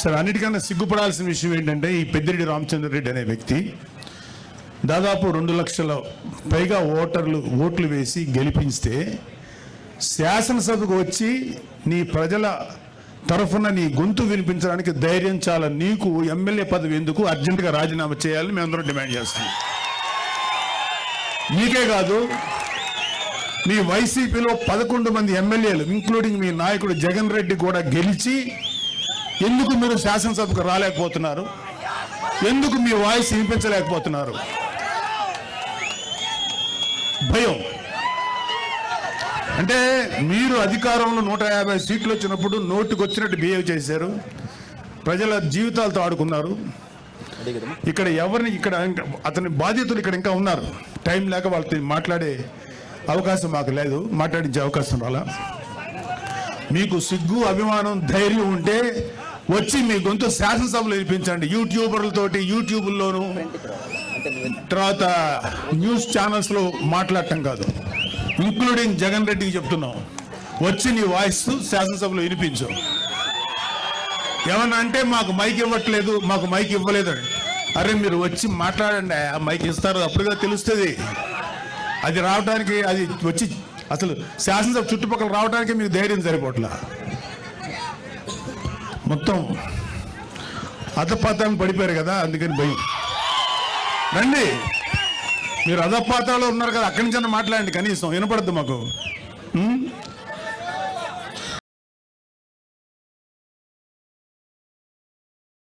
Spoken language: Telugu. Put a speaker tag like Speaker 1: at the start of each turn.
Speaker 1: సరే అన్నిటికన్నా సిగ్గుపడాల్సిన విషయం ఏంటంటే ఈ పెద్దిరెడ్డి రామచంద్ర రెడ్డి అనే వ్యక్తి దాదాపు రెండు లక్షల పైగా ఓటర్లు ఓట్లు వేసి గెలిపిస్తే శాసనసభకు వచ్చి నీ ప్రజల తరఫున నీ గొంతు వినిపించడానికి ధైర్యం చాలా. నీకు ఎమ్మెల్యే పదవి ఎందుకు? అర్జెంటుగా రాజీనామా చేయాలని మేమందరం డిమాండ్ చేస్తున్నాం నీకే కాదు మీ వైసీపీలో పదకొండు మంది ఎమ్మెల్యేలు ఇంక్లూడింగ్ మీ నాయకుడు జగన్ రెడ్డి కూడా గెలిచి ఎందుకు మీరు శాసనసభకు రాలేకపోతున్నారు? ఎందుకు మీ వాయిస్ వినిపించలేకపోతున్నారు? భయం. అంటే మీరు అధికారంలో నూట యాభై సీట్లు వచ్చినప్పుడు నోటికి వచ్చినట్టు బిహేవ్ చేశారు. ప్రజల జీవితాలతో ఆడుకున్నారు. ఇక్కడ ఎవరిని ఇక్కడ అతని బాధ్యతలు ఇక్కడ ఇంకా ఉన్నారు. టైం లేక వాళ్ళతో మాట్లాడే అవకాశం మాకు లేదు. మాట్లాడించే అవకాశం రాలా. మీకు సిగ్గు అభిమానం ధైర్యం ఉంటే వచ్చి మీ గొంతు శాసనసభలు వినిపించండి. యూట్యూబర్లతోటి యూట్యూబ్లోను తర్వాత న్యూస్ ఛానల్స్లో మాట్లాడటం కాదు. ఇంక్లూడింగ్ జగన్ రెడ్డికి చెప్తున్నాం. వచ్చి నీ వాయిస్ శాసనసభలో వినిపించు. ఏమన్నా అంటే మాకు మైక్ ఇవ్వట్లేదు మాకు మైక్ ఇవ్వలేదు అరే మీరు వచ్చి మాట్లాడండి. ఆ మైక్ ఇస్తారు. అప్పుడుగా తెలుస్తుంది. అది రావడానికి అది వచ్చి అసలు శాసనసభ చుట్టుపక్కల రావడానికి మీకు ధైర్యం సరిపోట్లా. మొత్తం అధపాతాన్ని పడిపోయారు కదా అందుకని భయం. రండి. మీరు అధపాతాలో ఉన్నారు కదా అక్కడి నుంచి మాట్లాడండి కనీసం వినపడద్దు మాకు.